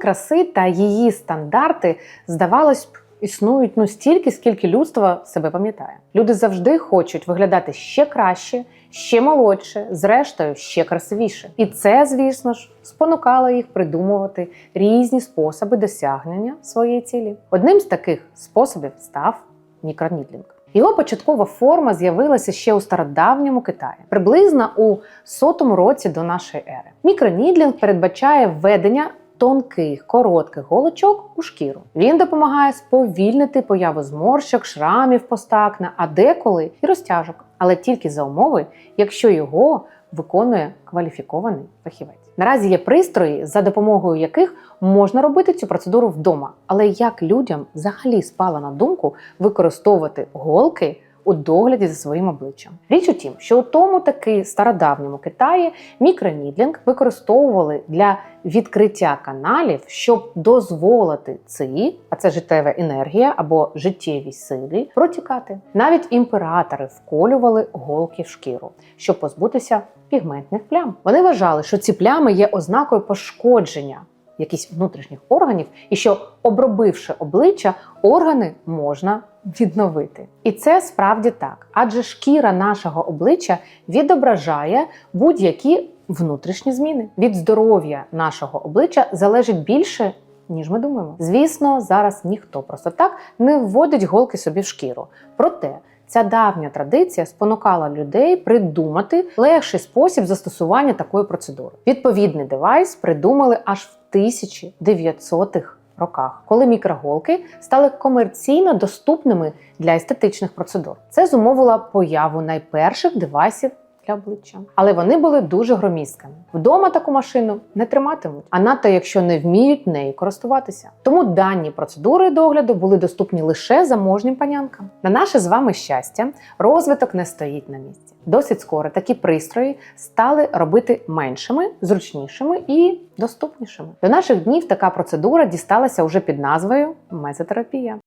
краси та її стандарти, здавалось б, існують ну стільки, скільки людство себе пам'ятає. Люди завжди хочуть виглядати ще краще, ще молодше, зрештою ще красивіше. І це, звісно ж, спонукало їх придумувати різні способи досягнення своєї цілі. Одним з таких способів став мікронідлінг. Його початкова форма з'явилася ще у стародавньому Китаї, приблизно у сотому році до нашої ери. Мікронідлінг передбачає введення тонких коротких голочок у шкіру. Він допомагає сповільнити появу зморщок, шрамів постакна, а деколи і розтяжок, але тільки за умови, якщо його виконує кваліфікований фахівець. Наразі є пристрої, за допомогою яких можна робити цю процедуру вдома. Але як людям взагалі спала на думку використовувати голки у догляді за своїм обличчям? Річ у тім, що у тому таки стародавньому Китаї мікронідлінг використовували для відкриття каналів, щоб дозволити ци, а це життєва енергія або життєві сили, протікати. Навіть імператори вколювали голки в шкіру, щоб позбутися пігментних плям. Вони вважали, що ці плями є ознакою пошкодження якихось внутрішніх органів, і що, обробивши обличчя, органи можна відновити. І це справді так, адже шкіра нашого обличчя відображає будь-які внутрішні зміни. Від здоров'я нашого обличчя залежить більше. Ніж ми думаємо. Звісно, зараз ніхто просто так не вводить голки собі в шкіру. Проте ця давня традиція спонукала людей придумати легший спосіб застосування такої процедури. Відповідний девайс придумали аж в 1900-х роках, коли мікроголки стали комерційно доступними для естетичних процедур. Це зумовило появу найперших девайсів для обличчя. Але вони були дуже громісткими. Вдома таку машину не триматимуть, а надто якщо не вміють нею користуватися. Тому дані процедури догляду були доступні лише заможнім панянкам. На наше з вами щастя, розвиток не стоїть на місці. Досить скоро такі пристрої стали робити меншими, зручнішими і доступнішими. До наших днів така процедура дісталася уже під назвою мезотерапія.